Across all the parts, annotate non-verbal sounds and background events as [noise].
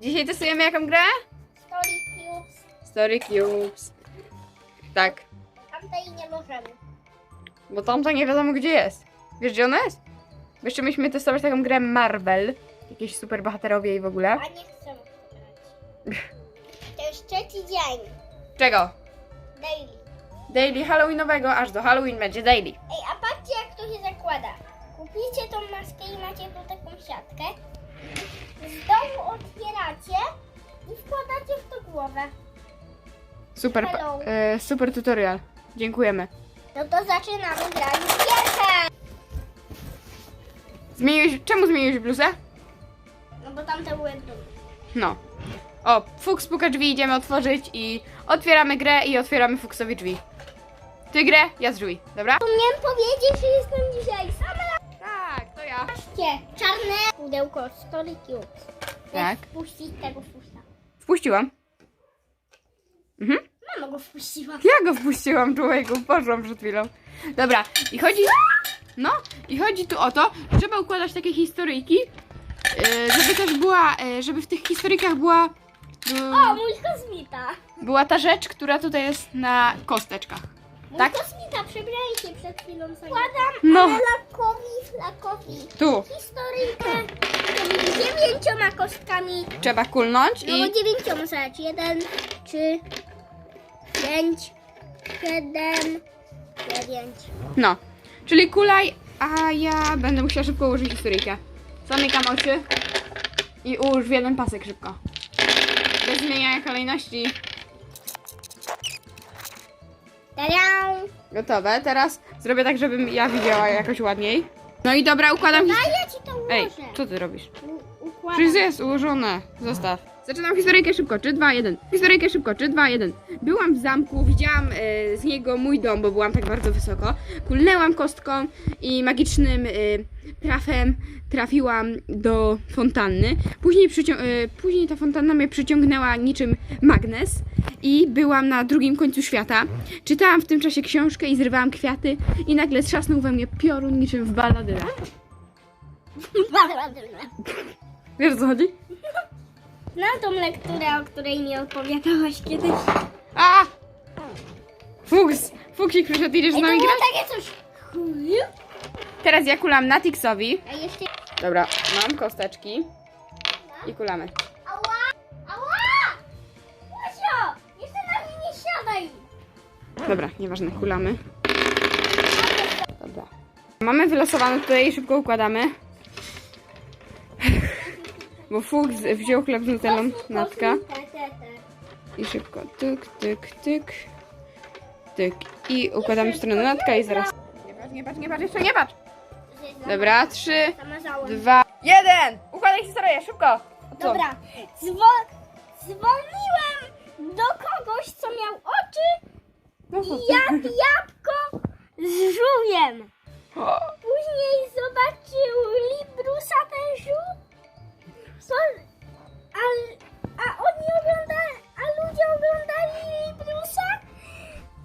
Dzisiaj testujemy jaką grę? Story Cubes. Story Cubes. Tak, Tamtej nie możemy. bo tamta nie wiadomo gdzie jest. Wiesz gdzie ona jest? Bo jeszcze mieliśmy testować taką grę Marvel. Jakieś super bohaterowie i w ogóle. A nie grać. To już trzeci dzień. Czego? Daily. Daily Halloweenowego, aż do Halloween będzie daily. Ej, a patrzcie jak to się zakłada. Kupicie tą maskę i macie tu taką siatkę. I wkładacie w to głowę. Super, pa- e, super tutorial. Dziękujemy. No to zaczynamy grać w gierkę. Zmieniłeś, czemu zmieniłeś bluzę? No bo tamte były duże. No. O, Fuks puka drzwi, idziemy otworzyć i otwieramy grę i otwieramy Fuksowi drzwi. Ty grę, ja z drzwi, dobra? Miałem powiedzieć, że jestem dzisiaj sama. Tak, to ja. Patrzcie, czarne pudełko Story Cubes. Tak. Wpuścić tego. Wpuściłam. Mhm. Mama go wpuściła. Ja go wpuściłam, człowieku, poszłam przed chwilą. Dobra, i chodzi... No, i chodzi tu o to, że trzeba układać takie historyjki, yy, żeby też była, yy, żeby w tych historykach była... yy, O, mój kosmita. była ta rzecz, która tutaj jest na kosteczkach. Tak? kosmita, przebrali się przed chwilą sobie. Składam No. ale lakowi, flakowi. Tu Historyjkę z dziewięcioma kostkami. trzeba kulnąć No i... bo dziewięcioma, zobacz. Jeden, trzy, pięć, siedem, dziewięć. No, czyli kulaj, a ja będę musiała szybko ułożyć historyjkę. Zamykam oczy i ułóż w jeden pasek szybko. Bez zmieniania kolejności. Tadam! Gotowe. Teraz zrobię tak, żebym ja widziała jakoś ładniej. No i dobra, układam A ja ci to ułożę. Ej, co ty robisz? U- układam. Przecież jest ułożone. Zostaw. Zaczynam historyjkę szybko. 3, 2, 1. Historyjkę szybko. 3, 2, 1. Byłam w zamku, widziałam e, z niego mój dom, bo byłam tak bardzo wysoko. Kulnęłam kostką i magicznym e, trafem trafiłam do fontanny. Później, e, później ta fontanna mnie przyciągnęła niczym magnes i byłam na drugim końcu świata. Czytałam w tym czasie książkę i zrywałam kwiaty i nagle trzasnął we mnie piorun niczym w balladynach. [laughs] Wiesz o co chodzi? Znam tą lekturę, o której mi opowiadałaś kiedyś. A! Fuks! Fuksik przyszedł, idziesz z Ej, to nami było grać? takie coś. Teraz ja kulam na Tixowi. A jeszcze... Dobra, mam kosteczki. I kulamy. Ała! Ała! Łosio! Jeszcze na mnie nie siadaj! Dobra, nieważne, kulamy. Dobra. Mamy wylosowane tutaj i szybko układamy. Bo Fuks wziął chleb z nutellą, natka. I szybko tyk, tyk, tyk. Tyk. I układamy w stronę natka i zaraz... Nie patrz, nie patrz, nie patrz, jeszcze nie patrz! Dobra, trzy, dwa, jeden! Układaj historię, szybko! Co? Dobra. Zwo- zwolniłem do kogoś, co miał oczy No, i jak jabłko z żółwiem. Co? A, a oni oglądali, a ludzie oglądali Librusa,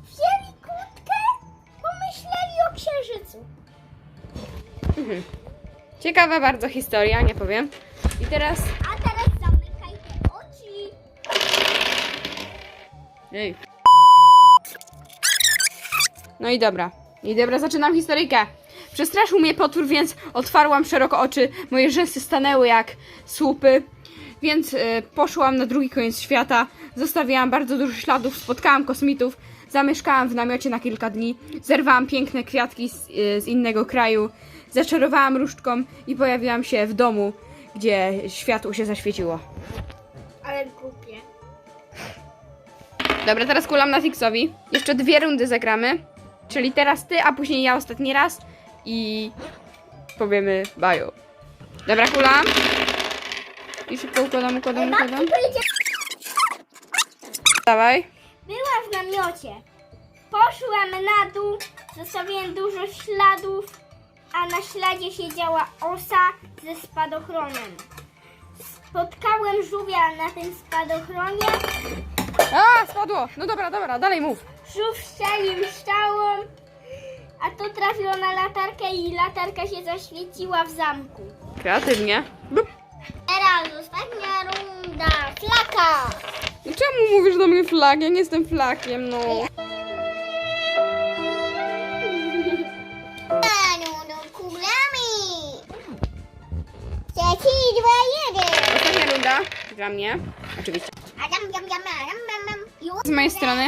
wzięli kłódkę, pomyśleli o księżycu. Mhm. Ciekawa bardzo historia, nie powiem. I teraz. A teraz zamykaj te oczy. Ej. No i dobra. I dobra, zaczynam historyjkę. Przestraszył mnie potwór, więc otwarłam szeroko oczy. Moje rzęsy stanęły jak słupy. Więc y, poszłam na drugi koniec świata. Zostawiłam bardzo dużo śladów, spotkałam kosmitów. Zamieszkałam w namiocie na kilka dni. Zerwałam piękne kwiatki z, y, z innego kraju. Zaczarowałam różdżką i pojawiłam się w domu, gdzie światło się zaświeciło. Ale głupie. Dobra, teraz kulam na Fixowi. Jeszcze dwie rundy zagramy. Czyli teraz ty, a później ja ostatni raz. I powiemy baju. Dobra, kulam. I szybko układam, układam, układam. Dawaj. była w namiocie. Poszłam na dół, zostawiłem dużo śladów, a na śladzie siedziała osa ze spadochronem. Spotkałem żółwia na tym spadochronie. A, spadło. No dobra, dobra, dalej mów. Żółw strzelił strzałą, a to trafiło na latarkę i latarka się zaświeciła w zamku. Kreatywnie. Bup. Teraz ostatnia runda. Flaka. No czemu mówisz do mnie flag? Ja nie jestem flakiem, no. Lunda, kulami. Trzeci, dwa, jeden. Ostatnia runda dla mnie. Oczywiście. Adam. Z mojej strony.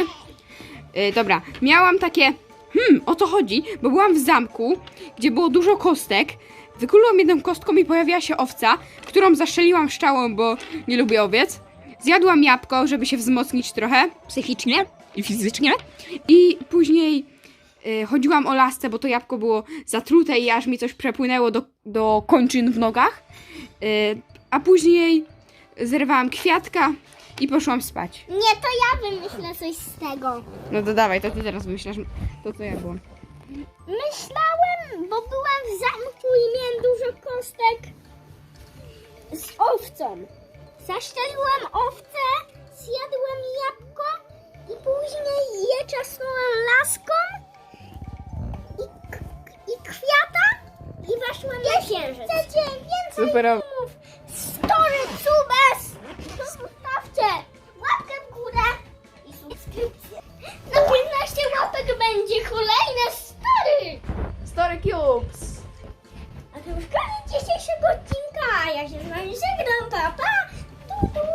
Y, dobra, miałam takie. Hmm, o co chodzi? Bo byłam w zamku, gdzie było dużo kostek. Wykuliłam jedną kostką i pojawiła się owca, którą zaszczeliłam szczałą, bo nie lubię owiec. Zjadłam jabłko, żeby się wzmocnić trochę psychicznie i fizycznie. I później y, chodziłam o lasce, bo to jabłko było zatrute i aż mi coś przepłynęło do, do kończyn w nogach. Y, a później zerwałam kwiatka i poszłam spać. Nie, to ja wymyślę coś z tego. No to dawaj, to ty teraz myślisz to, co ja byłam. Myślałem, bo byłam w zamku i miałem dużo kostek z owcą. Zaszczeliłam owcę, zjadłam jabłko i później je czasnąłem laską i, i kwiata i weszłam na księżyc. Chcecie więcej Super. Na 15 łapek będzie kolejne story! Story Cubes! A to już koniec dzisiejszego odcinka. Ja się z wami żegnam, pa pa!